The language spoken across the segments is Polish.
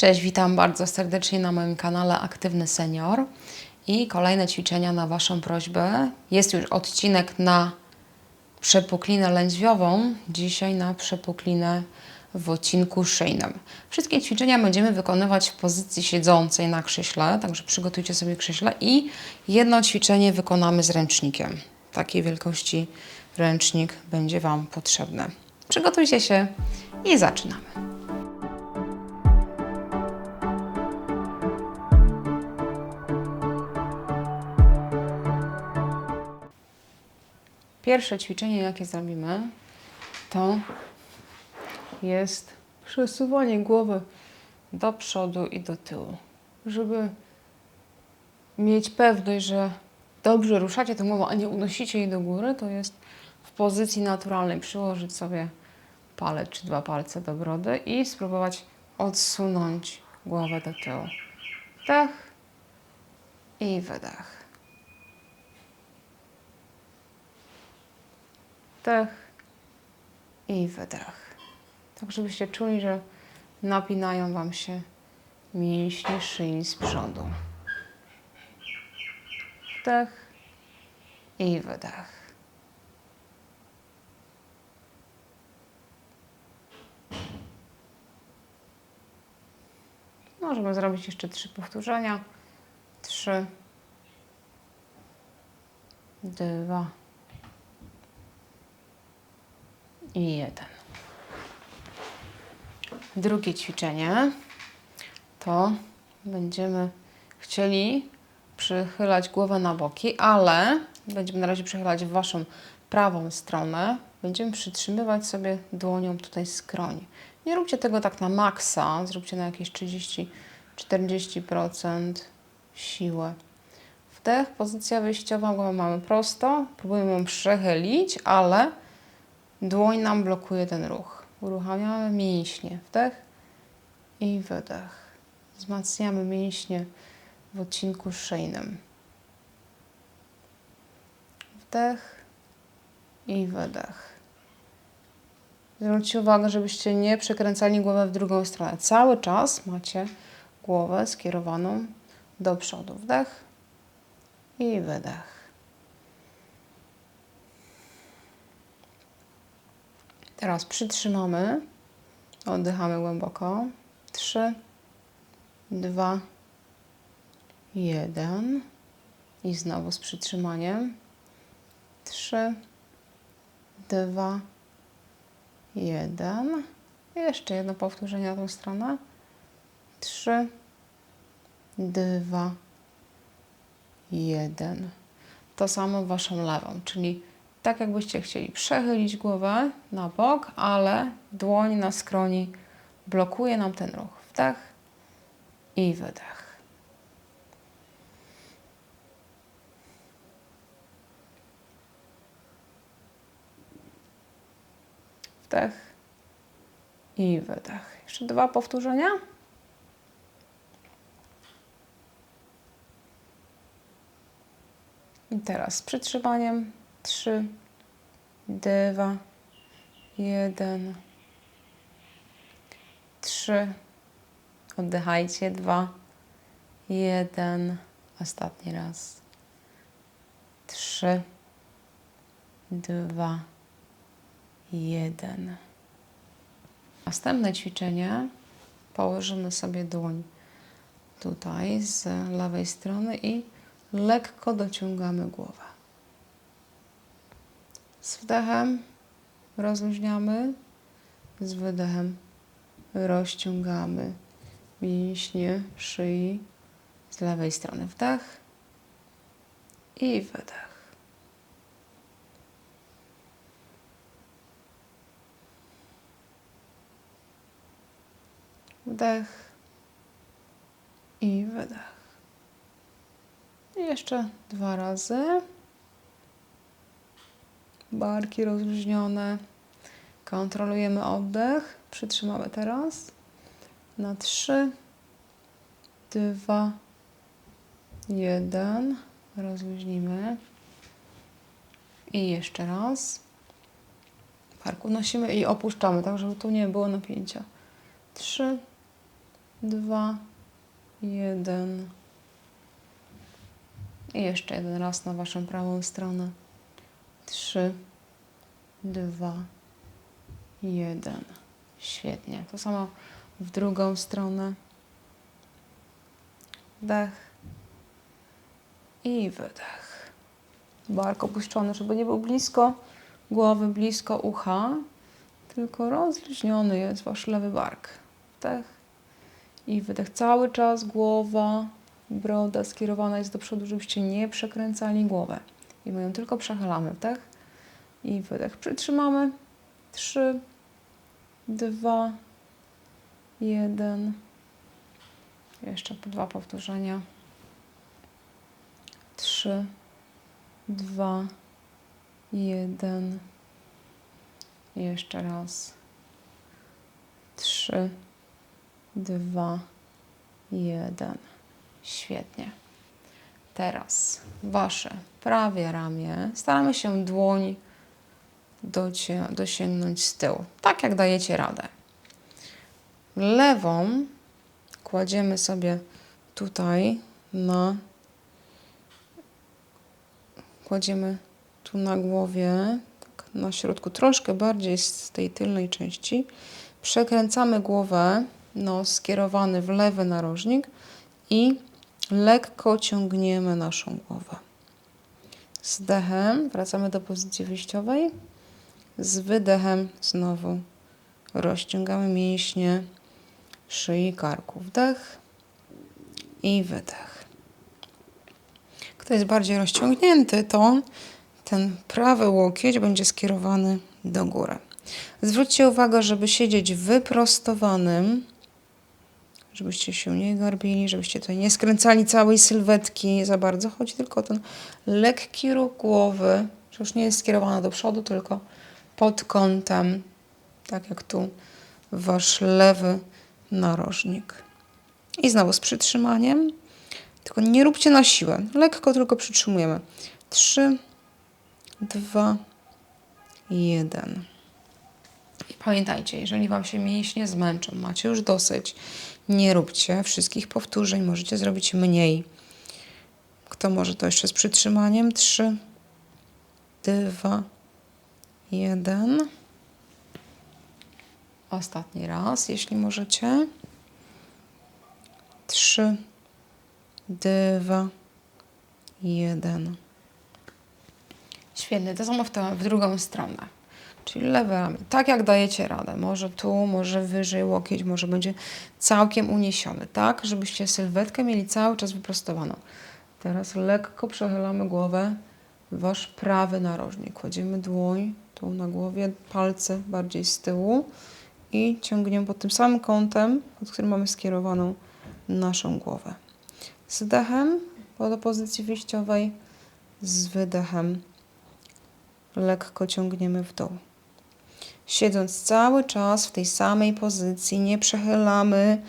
Cześć, witam bardzo serdecznie na moim kanale Aktywny Senior i kolejne ćwiczenia na Waszą prośbę. Jest już odcinek na przepuklinę lędźwiową, dzisiaj na przepuklinę w odcinku szyjnym. Wszystkie ćwiczenia będziemy wykonywać w pozycji siedzącej na krześle, także przygotujcie sobie krześle i jedno ćwiczenie wykonamy z ręcznikiem. Takiej wielkości ręcznik będzie Wam potrzebny. Przygotujcie się i zaczynamy. Pierwsze ćwiczenie, jakie zrobimy, to jest przesuwanie głowy do przodu i do tyłu, żeby mieć pewność, że dobrze ruszacie tą głową, a nie unosicie jej do góry, to jest w pozycji naturalnej przyłożyć sobie palec czy dwa palce do brody i spróbować odsunąć głowę do tyłu. Wdech i wydech. Wdech i wydech. Tak, żebyście czuli, że napinają Wam się mięśnie szyi z przodu. Wdech i wydech. Możemy zrobić jeszcze trzy powtórzenia. Trzy, dwa i jeden. Drugie ćwiczenie to będziemy chcieli przychylać głowę na boki, ale będziemy na razie przychylać w Waszą prawą stronę. Będziemy przytrzymywać sobie dłonią tutaj skroń. Nie róbcie tego tak na maksa, zróbcie na jakieś 30-40% siłę. Wdech, pozycja wyjściowa, głowę mamy prosto, próbujemy ją przechylić, ale dłoń nam blokuje ten ruch. Uruchamiamy mięśnie, wdech i wydech. Wzmacniamy mięśnie w odcinku szyjnym. Wdech i wydech. Zwróćcie uwagę, żebyście nie przekręcali głowę w drugą stronę. Cały czas macie głowę skierowaną do przodu. Wdech i wydech. Teraz przytrzymamy. Oddychamy głęboko. Trzy, dwa, jeden. I znowu z przytrzymaniem. Trzy, dwa, jeden. I jeszcze jedno powtórzenie na tą stronę. Trzy, dwa, jeden. To samo waszą lewą, czyli tak jakbyście chcieli przechylić głowę na bok, ale dłoń na skroni blokuje nam ten ruch. Wdech i wydech. Wdech i wydech. Jeszcze dwa powtórzenia. I teraz z przytrzymaniem trzy, dwa, jeden, trzy. Oddychajcie. Dwa, jeden. Ostatni raz. Trzy, dwa, jeden. Następne ćwiczenie. Położymy sobie dłoń tutaj z lewej strony i lekko dociągamy głowę. Z wdechem rozluźniamy, z wydechem rozciągamy mięśnie szyi z lewej strony. Wdech i wydech. Wdech i wydech. I jeszcze dwa razy. Barki rozluźnione. Kontrolujemy oddech. Przytrzymamy teraz. Na trzy, dwa, jeden. Rozluźnimy. I jeszcze raz. Bark unosimy i opuszczamy, tak żeby tu nie było napięcia. Trzy, dwa, jeden. I jeszcze jeden raz na Waszą prawą stronę. Trzy, dwa, jeden. Świetnie. To samo w drugą stronę. Wdech i wydech. Bark opuszczony, żeby nie był blisko głowy, blisko ucha, tylko rozluźniony jest Wasz lewy bark. Wdech i wydech. Cały czas głowa, broda skierowana jest do przodu, żebyście nie przekręcali głowę. I my ją tylko przechylamy. Wdech i wydech. Przytrzymamy. Trzy, dwa, jeden. Jeszcze po dwa powtórzenia. Trzy, dwa, jeden. Jeszcze raz. Trzy, dwa, jeden. Świetnie. Teraz wasze prawie ramię. Staramy się dłoń docie, dosięgnąć z tyłu. Tak jak dajecie radę. Lewą kładziemy sobie tutaj na kładziemy tu na głowie, tak na środku, troszkę bardziej z tej tylnej części. Przekręcamy głowę, nos skierowany w lewy narożnik i lekko ciągniemy naszą głowę. Z dechem wracamy do pozycji wyjściowej. Z wydechem znowu rozciągamy mięśnie szyi karku. Wdech i wydech. Kto jest bardziej rozciągnięty, to ten prawy łokieć będzie skierowany do góry. Zwróćcie uwagę, żeby siedzieć wyprostowanym, żebyście się nie garbili, żebyście tutaj nie skręcali całej sylwetki za bardzo. Chodzi tylko o ten lekki ruch głowy, że już nie jest skierowana do przodu, tylko pod kątem, tak jak tu wasz lewy narożnik. I znowu z przytrzymaniem, tylko nie róbcie na siłę, lekko tylko przytrzymujemy. Trzy, dwa, jeden. I pamiętajcie, jeżeli Wam się mięśnie zmęczą, macie już dosyć, nie róbcie wszystkich powtórzeń, możecie zrobić mniej. Kto może to jeszcze z przytrzymaniem? Trzy, dwa, jeden. Ostatni raz, jeśli możecie. Trzy, dwa, jeden. Świetnie, to samo w, to, w drugą stronę. Czyli lewe ramię. Tak jak dajecie radę. Może tu, może wyżej łokieć, może będzie całkiem uniesiony. Tak, żebyście sylwetkę mieli cały czas wyprostowaną. Teraz lekko przechylamy głowę wasz prawy narożnik. Kładziemy dłoń tu na głowie, palce bardziej z tyłu i ciągniemy pod tym samym kątem, pod którym mamy skierowaną naszą głowę. Z wdechem do pozycji wyjściowej, z wydechem lekko ciągniemy w dół. Siedząc cały czas w tej samej pozycji, nie przechylamy,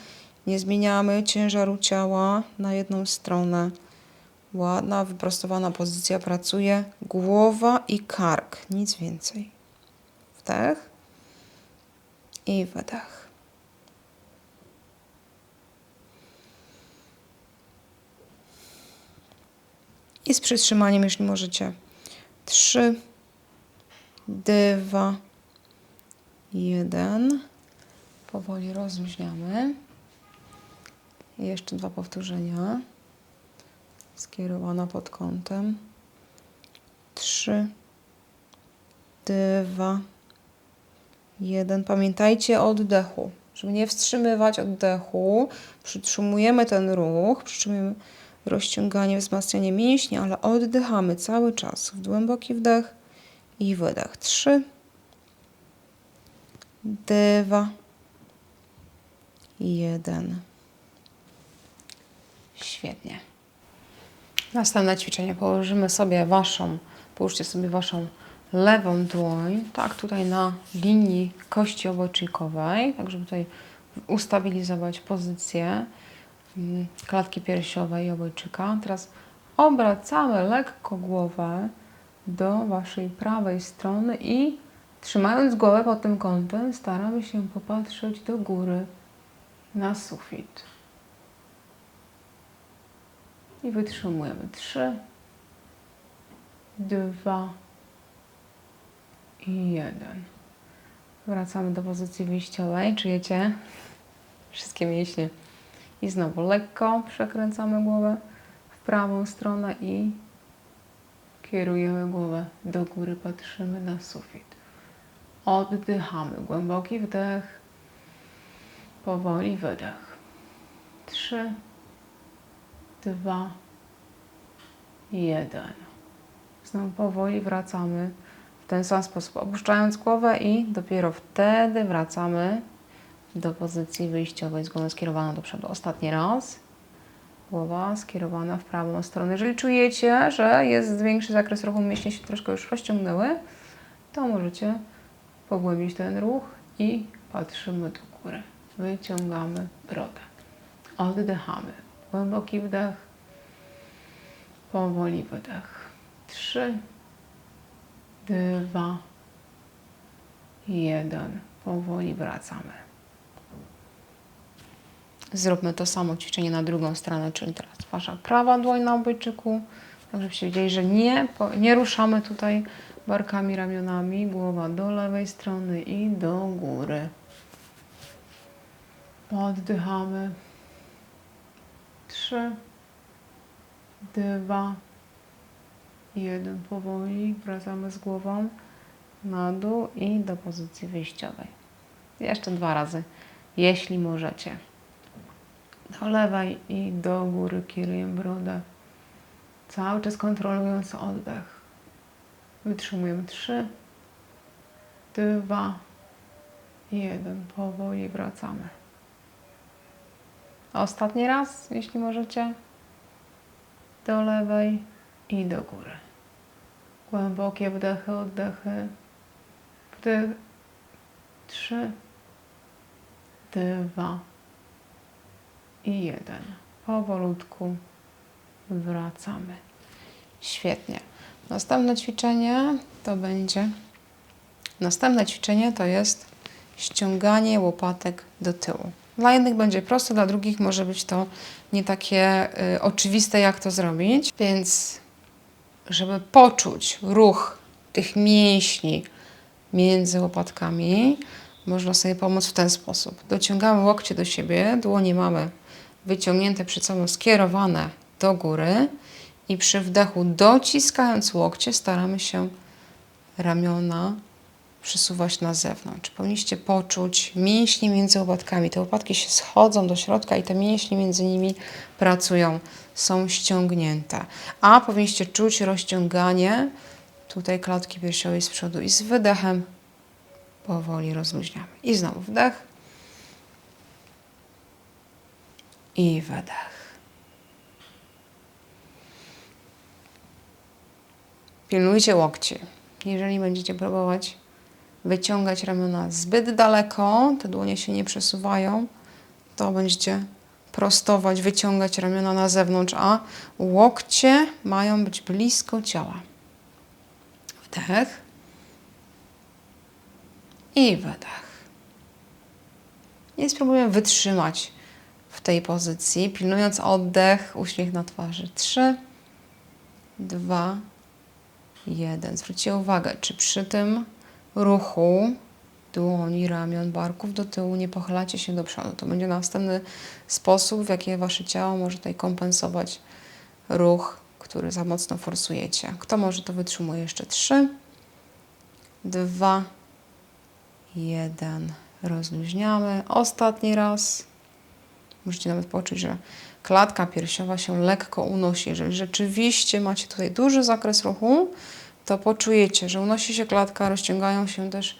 nie zmieniamy ciężaru ciała na jedną stronę. Ładna, wyprostowana pozycja pracuje. Głowa i kark, nic więcej. Wdech i wydech. I z przytrzymaniem, jeśli możecie. Trzy, dwa, jeden. Powoli rozluźniamy. I jeszcze dwa powtórzenia. Skierowana pod kątem. Trzy, dwa, jeden. Pamiętajcie o oddechu, żeby nie wstrzymywać oddechu. Przytrzymujemy ten ruch, przytrzymujemy rozciąganie, wzmacnianie mięśni, ale oddychamy cały czas. W głęboki wdech i wydech. Trzy, dwa, jeden. Świetnie. Następne ćwiczenie. Położymy sobie waszą, połóżcie sobie waszą lewą dłoń, tak tutaj na linii kości obojczykowej, tak żeby tutaj ustabilizować pozycję mm, klatki piersiowej i obojczyka. Teraz obracamy lekko głowę do waszej prawej strony i trzymając głowę pod tym kątem staramy się popatrzeć do góry. na sufit. I wytrzymujemy. Trzy, dwa i jeden. Wracamy do pozycji wyjściowej. Czujecie wszystkie mięśnie. I znowu lekko przekręcamy głowę w prawą stronę i kierujemy głowę do góry, patrzymy na sufit. Oddychamy. Głęboki wdech. Powoli wydech. Trzy, dwa, jeden. Znowu powoli wracamy w ten sam sposób, opuszczając głowę i dopiero wtedy wracamy do pozycji wyjściowej z głową skierowaną do przodu. Ostatni raz. Głowa skierowana w prawą stronę. Jeżeli czujecie, że jest większy zakres ruchu, mięśnie się troszkę już rozciągnęły, to możecie pogłębić ten ruch i patrzymy do góry. Wyciągamy brodę. Oddychamy. Głęboki wdech. Powoli wydech. Trzy, dwa, jeden. Powoli wracamy. Zróbmy to samo ćwiczenie na drugą stronę, czyli teraz wasza prawa dłoń na obojczyku, tak żebyście wiedzieli, że nie, nie ruszamy tutaj barkami, ramionami, głowa do lewej strony i do góry. Oddychamy. Trzy, dwa, jeden. Powoli wracamy z głową na dół i do pozycji wyjściowej. Jeszcze dwa razy, jeśli możecie. do lewej i do góry kierujemy brodę. Cały czas kontrolując oddech. Wytrzymujemy trzy, dwa, jeden. Powoli wracamy. Ostatni raz, jeśli możecie. do lewej i do góry. Głębokie wdechy, oddechy. Wdech. Trzy, dwa i jeden. Powolutku wracamy. Świetnie. Następne ćwiczenie to będzie. Następne ćwiczenie to jest ściąganie łopatek do tyłu. Dla jednych będzie proste, dla drugich może być to nie takie y, oczywiste, jak to zrobić. Więc, żeby poczuć ruch tych mięśni między łopatkami, można sobie pomóc w ten sposób. Dociągamy łokcie do siebie, dłonie mamy wyciągnięte przed sobą, skierowane do góry i przy wdechu dociskając łokcie staramy się ramiona przesuwać na zewnątrz. Powinniście poczuć mięśnie między łopatkami. Te łopatki się schodzą do środka i te mięśnie między nimi pracują, są ściągnięte. A powinniście czuć rozciąganie tutaj klatki piersiowej z przodu i z wydechem powoli rozluźniamy. I znowu wdech i wydech. Pilnujcie łokci. Jeżeli będziecie próbować wyciągać ramiona zbyt daleko, te dłonie się nie przesuwają, to będziecie prostować, wyciągać ramiona na zewnątrz, a łokcie mają być blisko ciała. Wdech i wydech. I spróbujemy wytrzymać w tej pozycji, pilnując oddech, uśmiech na twarzy. Trzy, dwa, jeden. Zwróćcie uwagę, czy przy tym ruchu dłoni, ramion, barków do tyłu nie pochylacie się do przodu. To będzie następny sposób, w jaki wasze ciało może tutaj kompensować ruch, który za mocno forsujecie. Kto może, to wytrzymuje jeszcze trzy, dwa, jeden. Rozluźniamy. Ostatni raz. Możecie nawet poczuć, że klatka piersiowa się lekko unosi. Jeżeli rzeczywiście macie tutaj duży zakres ruchu, to poczujecie, że unosi się klatka, rozciągają się też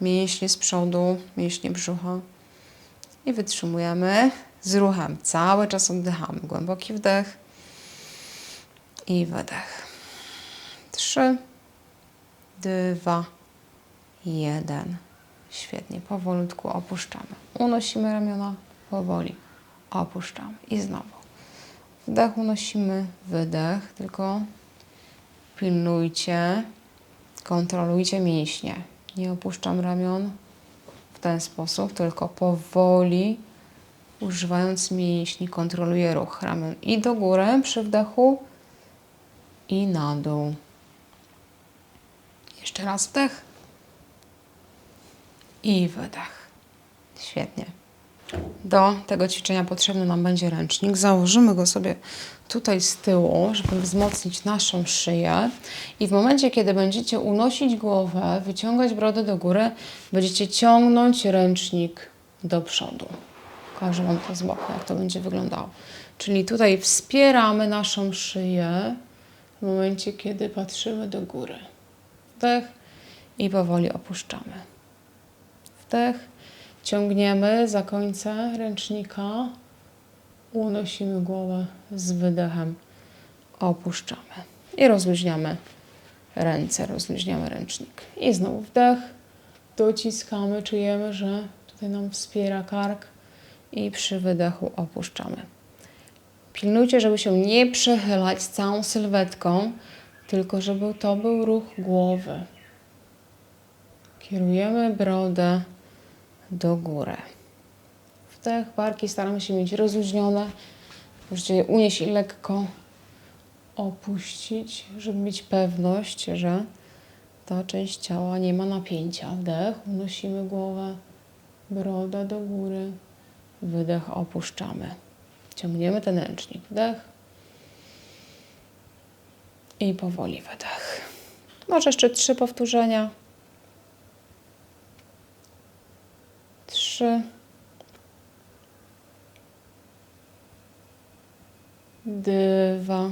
mięśnie z przodu, mięśnie brzucha. I wytrzymujemy z ruchem. Cały czas oddychamy. Głęboki wdech i wydech. Trzy, dwa, jeden. Świetnie. Powolutku opuszczamy. Unosimy ramiona powoli. Opuszczamy. I znowu. Wdech unosimy, wydech, tylko pilnujcie, kontrolujcie mięśnie. Nie opuszczam ramion w ten sposób, tylko powoli używając mięśni kontroluję ruch ramion i do góry przy wdechu i na dół. Jeszcze raz wdech i wydech. Świetnie. Do tego ćwiczenia potrzebny nam będzie ręcznik. Założymy go sobie tutaj z tyłu, żeby wzmocnić naszą szyję. I w momencie, kiedy będziecie unosić głowę, wyciągać brodę do góry, będziecie ciągnąć ręcznik do przodu. Pokażę Wam to z boku, jak to będzie wyglądało. Czyli tutaj wspieramy naszą szyję w momencie, kiedy patrzymy do góry. Wdech i powoli opuszczamy. Wdech, ciągniemy za końce ręcznika, unosimy głowę z wydechem, opuszczamy i rozluźniamy ręce, rozluźniamy ręcznik. I znowu wdech, dociskamy, czujemy, że tutaj nam wspiera kark i przy wydechu opuszczamy. Pilnujcie, żeby się nie przechylać całą sylwetką, tylko żeby to był ruch głowy. Kierujemy brodę do góry. Wdech, barki staramy się mieć rozluźnione. Możecie je unieść i lekko opuścić, żeby mieć pewność, że ta część ciała nie ma napięcia. Wdech, unosimy głowę, broda do góry, wydech, opuszczamy. Ciągniemy ten ręcznik. Wdech i powoli wydech. Może jeszcze trzy powtórzenia. Trzy. Dwa.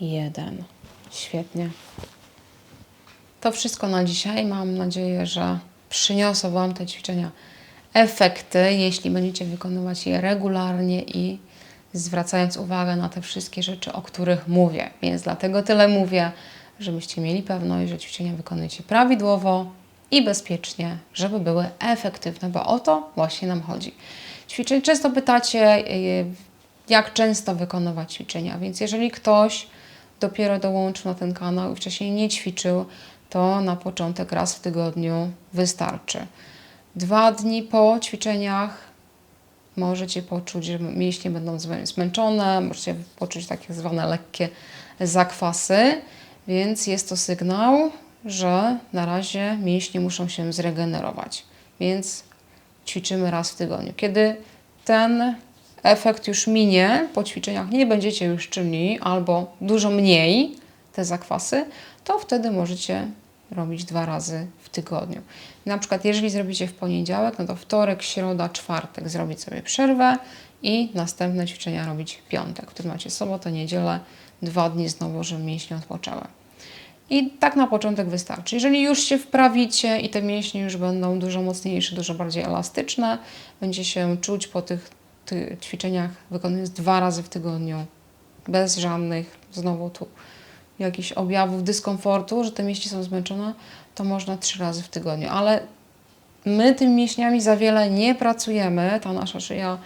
Jeden. Świetnie. To wszystko na dzisiaj. Mam nadzieję, że przyniosą Wam te ćwiczenia efekty, jeśli będziecie wykonywać je regularnie i zwracając uwagę na te wszystkie rzeczy, o których mówię. Więc dlatego tyle mówię, żebyście mieli pewność, że ćwiczenia wykonujecie prawidłowo i bezpiecznie, żeby były efektywne, bo o to właśnie nam chodzi. Ćwiczeń często pytacie, y, jak często wykonywać ćwiczenia, więc jeżeli ktoś dopiero dołączył na ten kanał i wcześniej nie ćwiczył, to na początek raz w tygodniu wystarczy. Dwa dni po ćwiczeniach możecie poczuć, że mięśnie będą zmę- zmęczone, możecie poczuć takie zwane lekkie zakwasy, więc jest to sygnał, że na razie mięśnie muszą się zregenerować. Więc ćwiczymy raz w tygodniu. Kiedy ten efekt już minie, po ćwiczeniach nie będziecie już czynni albo dużo mniej te zakwasy, to wtedy możecie robić dwa razy w tygodniu. Na przykład, jeżeli zrobicie w poniedziałek, no to wtorek, środa, czwartek zrobić sobie przerwę i następne ćwiczenia robić w piątek. Wtedy macie sobotę, niedzielę, dwa dni znowu, żeby mięśnie odpoczęły. I tak na początek wystarczy. Jeżeli już się wprawicie i te mięśnie już będą dużo mocniejsze, dużo bardziej elastyczne, będzie się czuć po tych, tych ćwiczeniach wykonując dwa razy w tygodniu, bez żadnych znowu tu jakichś objawów dyskomfortu, że te mięśnie są zmęczone, to można trzy razy w tygodniu. Ale my tymi mięśniami za wiele nie pracujemy. Ta nasza szyja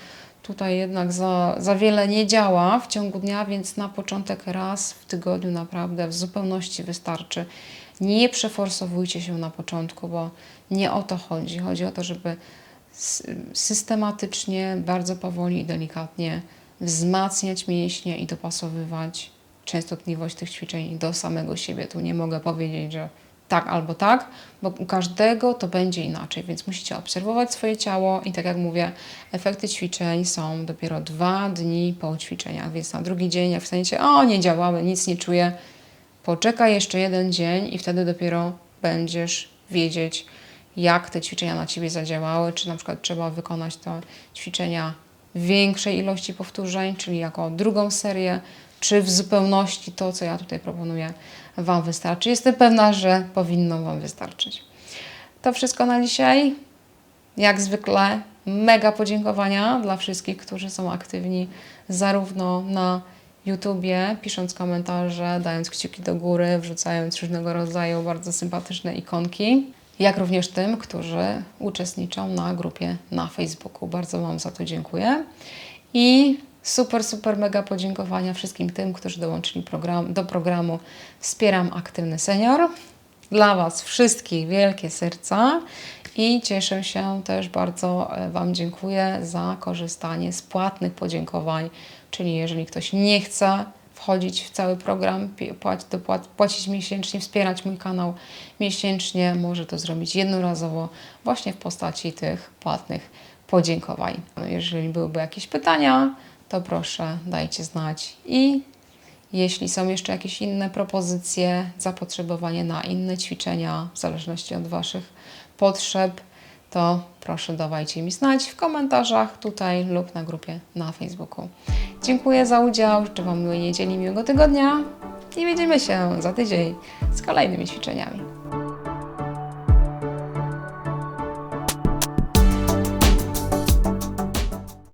tutaj jednak za, za wiele nie działa w ciągu dnia, więc na początek raz w tygodniu naprawdę w zupełności wystarczy. Nie przeforsowujcie się na początku, bo nie o to chodzi. Chodzi o to, żeby systematycznie, bardzo powoli i delikatnie wzmacniać mięśnie i dopasowywać częstotliwość tych ćwiczeń do samego siebie. Tu nie mogę powiedzieć, że tak albo tak, bo u każdego to będzie inaczej, więc musicie obserwować swoje ciało i tak jak mówię, efekty ćwiczeń są dopiero dwa dni po ćwiczeniach, więc na drugi dzień, jak wstaniecie, o nie działały, nic nie czuję, poczekaj jeszcze jeden dzień i wtedy dopiero będziesz wiedzieć, jak te ćwiczenia na Ciebie zadziałały, czy na przykład trzeba wykonać te ćwiczenia w większej ilości powtórzeń, czyli jako drugą serię, czy w zupełności to, co ja tutaj proponuję, Wam wystarczy. Jestem pewna, że powinno Wam wystarczyć. To wszystko na dzisiaj. Jak zwykle mega podziękowania dla wszystkich, którzy są aktywni zarówno na YouTubie, pisząc komentarze, dając kciuki do góry, wrzucając różnego rodzaju bardzo sympatyczne ikonki, jak również tym, którzy uczestniczą na grupie na Facebooku. Bardzo Wam za to dziękuję. I super, super, mega podziękowania wszystkim tym, którzy dołączyli program, do programu Wspieram Aktywny Senior. dla Was wszystkich wielkie serca i cieszę się też bardzo, e, Wam dziękuję za korzystanie z płatnych podziękowań, czyli jeżeli ktoś nie chce wchodzić w cały program, płacić miesięcznie, wspierać mój kanał miesięcznie, może to zrobić jednorazowo właśnie w postaci tych płatnych podziękowań. Jeżeli byłyby jakieś pytania, to proszę dajcie znać i jeśli są jeszcze jakieś inne propozycje, zapotrzebowanie na inne ćwiczenia, w zależności od Waszych potrzeb, to proszę dawajcie mi znać w komentarzach tutaj lub na grupie na Facebooku. Dziękuję za udział, życzę Wam miłej niedzieli, miłego tygodnia i widzimy się za tydzień z kolejnymi ćwiczeniami.